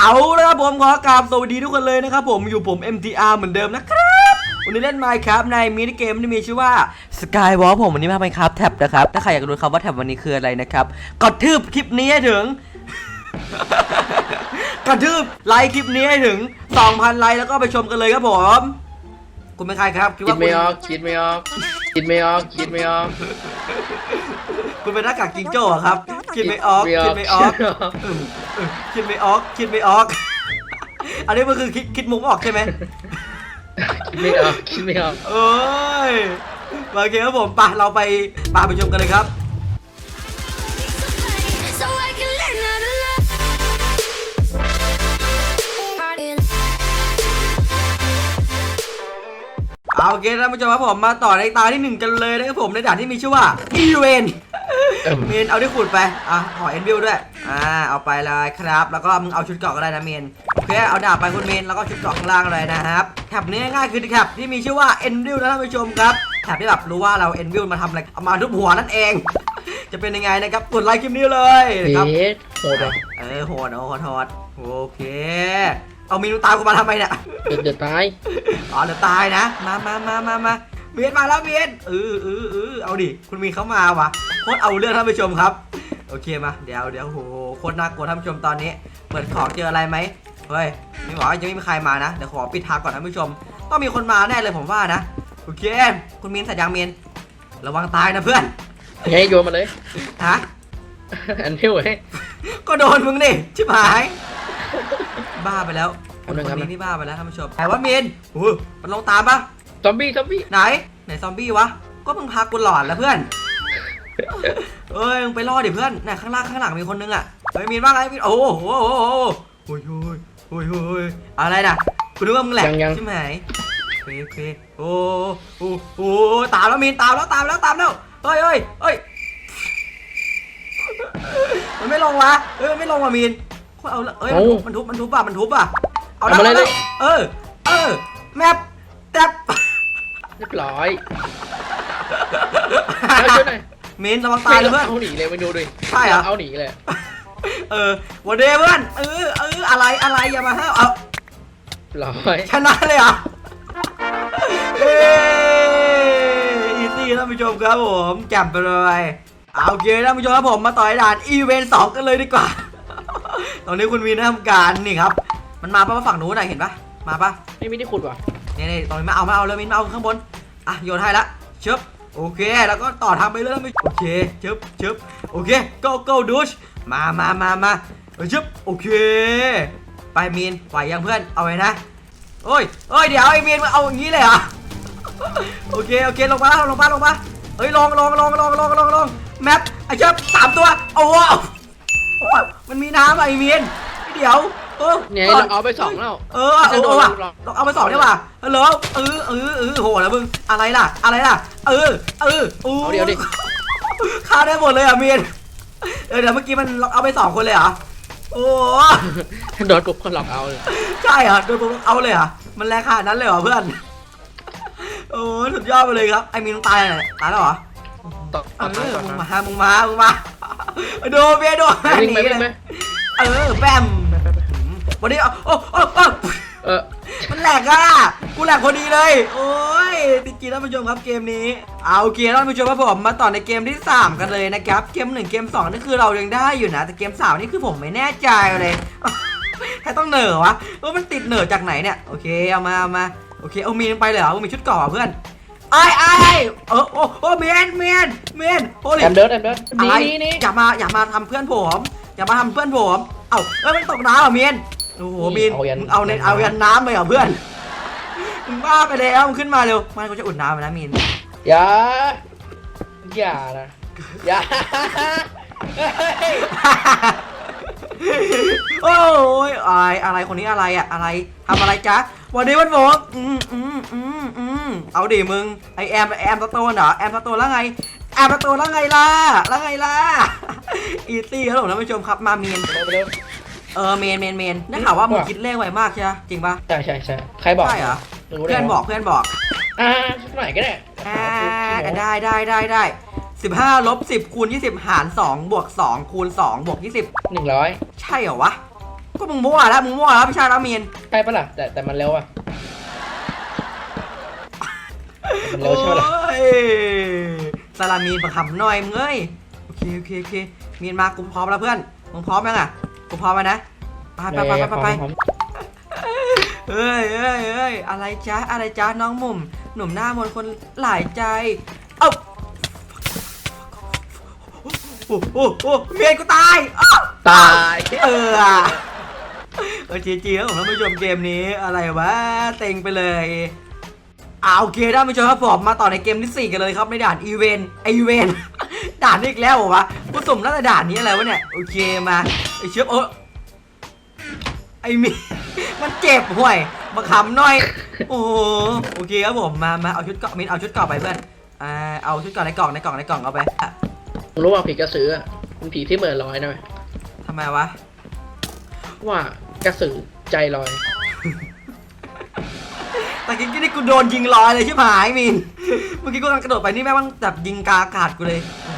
เอาละครับผมขอกราบสวัสดีทุกคนเลยนะครับผมอยู่ผม MTR เหมือนเดิมนะครับ วันนี้เล่น Minecraft ในมินิเกมที่มีชื่อว่า Skywalk ผมวันนี้มาเป็นครับแท็บนะครับ ถ้าใครอยากรู้ครับว่าแท็บวันนี้คืออะไรนะครับ กดทืบคลิปนี้ให้ถึงกระทืบไลค์คลิปนี้ให้ถึง 2,000 ไลค์แล้วก็ไปชมกันเลยครับผม คุณเป็นใครครับคิดคิดว่าไม่คุณออกคิดไม่ออกคิดไม่ออกคิดไม่ออกคุณเป็นหน้ากากจิงโจ้เหรอครับ คิดไม่ออกคิดไม่ออกอืมอืมคิดไม่ออกคิดไม่ออก อันนี้มันคือคิดคิดมุกไม่ออกใช่ไหมคิดไม่ออกคิดไม่ออกโอ้ยมาโอเคครับผมไปเราไปปาไปชมกันเลยครับ So I can learn how to love. เอาโอเคท่านผู้ชมครับผมมาต่อในตาที่หนึ่งกันเลยนะครับผมในด่านที่มีชื่อว่าอีเวน เอิ่มเมนเอาที่ขุดไปอะขอเอ็นวิวด้วยอ่าเอาไปเลยครับ แล้วก็มึงเอาชุดเกราะก็ได้นะเมนโอเคเอาดาบไปคุณเมนแล้วก็ชุดเกราะข้างล่างเลยนะครับแถบนี้ง่ายๆคือแถบที่มีชื่อว่าเอ็นวิวนะท่านผู้ชมครับแถบที่แบบรู้ว่าเราเอ็นวิวมาทำอะไรเอามาทุบหัวนั่นเอง จะเป็นยังไงนะครับกดไลค์คลิปนี้เลยนะครับเฮ็ดโหดอะเออโหดโหดโหดโอเคเอาเมนูตามกูมาทำไมเนี่ยเดี๋ยวเดี๋ยวตายอ๋อเดี๋ยวตายนะมามามามามาเมียนมาแล้วเมียนเออเออเออเอาดิคุณมีเข้ามาวะโค ตรเอาเรื่องท่านผู้ชมครับ โอเคมา เดี๋ยวเดี๋ยวโหโคตรน่ากลัวท่านผู้ชมตอนนี้ เปิดของเจออะไรไหมเฮ้ยไม่บอกว่ายังไม่มีใครมานะ เดี๋ยวขอปิดทางก่อนท่านผู้ชม ต้องมีคนมาแน่เลยผมว่านะ โอเค คุณมีนสัญญางมีนระวังตายนะเพื่อนไงโยนมาเลย ฮะ อันเที่ยวไว้ก็โดนมึงนี่ชิบหาย บ้าไปแล้วคเอานเลยครับนี้นี่บ้าไปแล้วท่านผู้ชมไหนว่ามีนโอ้โหมันลงตามปะซอมบี้ซอมบี้ไหน ไหนซอมบี้วะ ก็มึงพากูหลอนแล้วเพื่อน เอ้ยมึงไปรอดิเพื่อนน่ะข้างล่างข้างหลังมีคนนึงอะเฮ้ยมีนบ้างไงมีนโอ้โหโอ้โหโอ้โหโอ้ยโอ้ยโอ้ยโอ้ยอะไรน่ะกูนึกว่ามึงแหลกยังยัง ใช่ไหมโอเคโอเคโอ้โหโอ้โหตามแล้วมีนตามแล้วตามแล้วตามแล้วเฮ้ยเฮ้ยเฮ้ยมันไม่ลงวะเฮ้ยมันไม่ลงว่ะมีนโคตรเอาละเอ้ยมันทุบมันทุบมันทุบอะมันทุบอะเอาละเอามาเลย เอาเลละยเออเออแมปแทบ เรียบร้อย เอาช่วยหน่อย มินระวังตายเลยเพื่อน เอาหนีเลยไปดูดิใช่เหรอ เอาหนีเลยเออวันเดย์เพื่อนเออเอออะไรอะไรอย่ามาห้าวเอาเรียบร้อยชนะเลยเหรอะเอ้อีซี่ท่านผู้ชมครับผมแจ่มไปเลยเอาโอเคท่านผู้ชมครับผมมาต่อยด่านอีเวนต์สองกันเลยดีกว่า ตอนนี้คุณมีนทำการนี่ครับ มันมาปะว่าฝั่งนู้นน่ะเห็นปะมาปะ ไม่มีที่ขุดว่ะ นี่นี่ตอนนี้มาเอามาเอาเลยมินมาเอาข้างบน อะโยนให้ละชึบ โอเค แล้วก็ต่อทางไปเรื่อยๆโอเคชึบชึบโอเค go go douche มามามามาเออชึบโอเค ไปมีนไหวยังเพื่อน เอาไว้นะ โอ้ยเอ้ย เดี๋ยวไอ้มีนมาเอาอย่างนี้เลยเหรอ โอเค โอเค ลงมาลงมาลงมาเฮ้ย ลองลองลองลองลองลองลองแมปไอ้ชิบสามตัว โอ้โหมันมีน้ำอะไอ้มีนเดี๋ยว เออเนี่ยเราเอาไปสองแล้วเออเออเออว่ะหรอกเราเอาไปสองได้ป่ะเออเหรอเออเออเออโหแล้วมึงอะไรล่ะ อะไรล่ะ เออ เอออู้เอาเดี๋ยวดิฆ่าได้หมดเลยอะเมียนเออเดี๋ยวเมื่อกี้มันเอาไปสองคนเลยเหรอโอ้โดนกบคนหลอกเอาเลยใช่เหรอโดนผมเอาเลยเหรอมันแรงขนาดนั้นเลยเหรอเพื่อนโอ้สุดยอดไปเลยครับไอ้มีนต้องตายเลยตายแล้วเหรอต่อเอต่ออต่อมึงต่อมามึงมามึงมาดูเมียดูวิ่งไปวิ่งไปเออแบม วันนี้เอาโอ้โอ้โอ้เออมันแหลกอะ กูแหลกพอดีเลย โอ้ยติดจีนท่านผู้ชมครับเกมนี้ เอาโอเคท่านผู้ชมครับผมมาต่อในเกมที่ 3 กันเลยนะครับ เกม 1 เกม 2 นี่คือเรายังได้อยู่นะ แต่เกม3นี่คือผมไม่แน่ใจเลยแค่ต้องเหน่อวะว่ามันติดเหน่อจากไหนเนี่ย โอเค เอามาเอามา โอเค เอามีนไปเลยเหรอมีชุดเก่อเพื่อนไอ้ไอ้ไอ้เออโอ้โอ้เมียนเมียนเมียนโอ้ยแอมเดิร์ดแอมเดิร์ดอะนี่ไรนี่นี่อย่ามาอย่ามาทำเพื่อนผม อย่ามาทำเพื่อนผม เอ้าเอ้ยมันตกน้ำเหรอเมียน โอ้โหมีนมึงเอาในเอายันน้ำเลยเหรอเพื่อน มึงบ้าไปแล้วมึงขึ้นมาเร็วไมันกูจะอุ่นน้ำไปนะมีนอย่าอย่านะอย่าเฮ้ยโอ้ยอะไรอะไรคนนี้อะไรอะอะไรทำอะไรจ๊ะวันนี้วันบอกอืมอืมอืมอืมเอาดิมึงไอแอมแอมสโตนเหรอแอมสโตนแล้วไงแอมสโตนแล้วไงล่ะแล้วไงล่ะอีตี้ครับผมท่านผู้ชมครับมาเมียนเร็วไปเร็ว เออเมนเมนเมนได้ข่าวว่ามึงคิดเลขไวมากใช่ไหมจริงปะใช่ใช่ใช่ใครบอกใช่เหรอรู้ได้เพื่อนไงบอกเพื่อนบอกอ่าสักหน่อยก็ได้อ่าได้ได้ได้ได้สิบห้าลบสิบคูณยี่สิบหารสองบวกสองคูณสองบวกยี่สิบหนึ่งร้อยใช่เหรอวะ ก็มึงมั่วแล้วมึงมั่วแล้วไม่ใช่แล้วมีนใช่ปะล่ะแต่แต่มันเร็วอะมันเร็วใช่ปะล่ะโอ้ยสลามีนประคำหน่อยมึงเอ้ยโอเคโอเคโอเคมีนมากูพร้อมแล้วเพื่อนมึงพร้อมยังอะ กูพร้อมแล้วนะ ไปไปไปไปไปไปพร้อมเอ้ยเอ้ยเอ้ยอะไรจ๊ะอะไรจ๊ะน้องหมุมหนุ่มหน้ามนต์คนหลายใจ เอ้าโอ้โหโอ้โหเมียนกูตายอ้าวตาย เออเออจีจีครับผมท่านผู้ชมเกมนี้อะไรวะเต็งไปเลยอ่าโอเคท่านผู้ชมครับผมมาต่อในเกมที่ 4 กันเลยครับในด่านอีเวนไออีเวนด่านนี้อีกแล้วเหรอวะ กูสุ่มตั้งแต่ด่านนี้อะไรวะเนี่ย โอเคมาไอเชือบเออไอมีมันเจ็บห่วยมาขำหน่อย โอ้โหโอเคครับผมมามาเอาชุดเกราะมินเอาชุดเกราะไปเพื่อนอ่าเอาชุดเกราะในกล่องในกล่องในกล่องเอาไปอะมึงรู้ว่าผีกระสืออะเป็นผีที่เหมือนลอยนะเว้ยทำไมวะว่ากระสือใจลอยแต่กี้นี่กูโดนยิงลอยเลยชิบหายมินเมื่อกี้กูกำลังกระโดดไปนี่แม่งมันแบบยิงกาอากาศกูเลยโอ้โห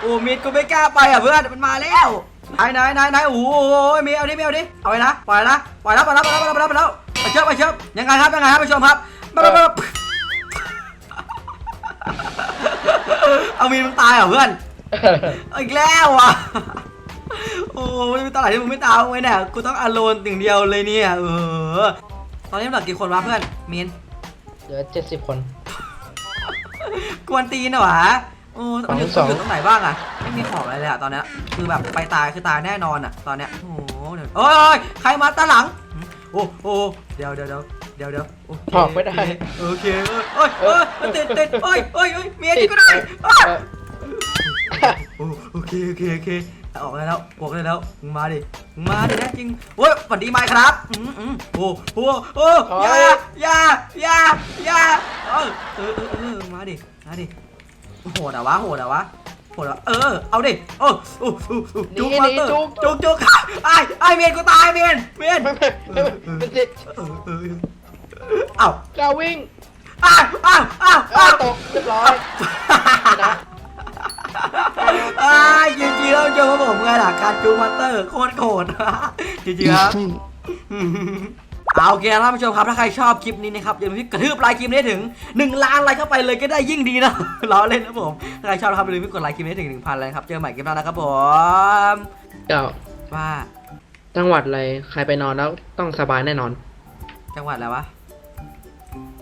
โอ้มินกูไม่กล้าไปอะเพื่อนมันมาแล้วไหนไหนไหนไหนโอ้โหมินเอาดิมินเอาดิเอาไปนะปล่อยนะปล่อยแล้วปล่อยแล้วปล่อยแล้วปล่อยแล้วปล่อยแล้วไปเชิบไปเชิบยังไงครับยังไงครับผู้ชมครับปั๊บปั๊บปั๊บเอามินมึงตายเหรอเพื่อนอีกแล้วอะโอ้ยตลาดที่มึงไม่ตามไว้เนี่ยกูต้องอารอนอย่างเดียวเลยเนี่ยเออตอนนี้เหลือกี่คนวะเพื่อนมินเหลือเจ็ดสิบคน กวนตีนเหรอวะโอ้ตอนนี้สองอยู่ตรงไหนบ้างอะไม่มีของอะไรเลยอะตอนเนี้ยคือแบบไปตายคือตายแน่นอนอะตอนเนี้ยโอ้โหเดี๋ยวโอ้ยใครมาตาหลังโอ้โหเดี๋ยวเดี๋ยวเดี๋ยวเดี๋ยวเดี๋ยวโอเคออกไม่ได้โอเคโอ้ยโอ้ยโอ้ยติดติดโอ้ยโอ้ยโอ้ยเมียนี่ก็ได้อ้าเออโอ้โอเคโอเคโอเคออกได้แล้วออกได้แล้วมึงมาดิมึงมาดิแน่จริงโอ้ยสวัสดีไมค์ครับอืมอืมโอ้โหโอ้อยาอยาอยาอยาเออเออเออเออมาดิมาดิ โหดอะวะโหดอะวะโหดอะเออเอาดิโอ้โอ้โอ้จุกมาเตอร์จุกจุกไอ้ไอ้เมียนกูตายเมียนเมียนไม่ไม่ไม่ไม่เป็นสิเออเออเอ้ากล้าวิ่งอ้าวอ้าวอ้าวอ้าอ้าวตกเรียบร้อยนะอ่าจริงๆแล้วเจอว่าผมไงล่ะการจูมาสเตอร์โคตรโกรธจริงๆครับ เอาโอเคท่านผู้ชมครับถ้าใครชอบคลิปนี้นะครับอย่าลืมกระทืบไลค์คลิปนี้ถึง 1 ล้านไลค์เข้าไปเลยก็ได้ยิ่งดีนะล้อเล่นนะผมถ้าใครชอบนะครับอย่าลืมกดไลค์คลิปนี้ถึง1,000เลยครับเจอกันใหม่คลิปหน้านะครับผมเจ้าว่าจังหวัดอะไรใครไปนอนแล้วต้องสบายแน่นอน จังหวัดอะไรวะ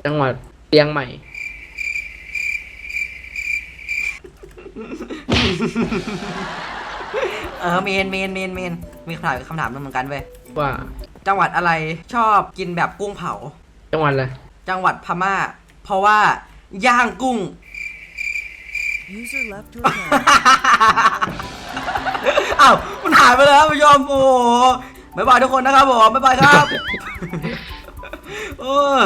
จังหวัดเตียงใหม่ เออเมนเมนเมนเมนมีคำถามคำถามนึงเหมือนกันเว้ยว่า จังหวัดอะไรชอบกินแบบกุ้งเผา จังหวัดอะไรจังหวัดพม่า เพราะว่าย่างกุ้ง User left your channel. อ้าวมันหายไปแล้วผู้ชมโอ้โหบ๊ายบายทุกคนนะครับผมบ๊ายบายครับ โอ้ย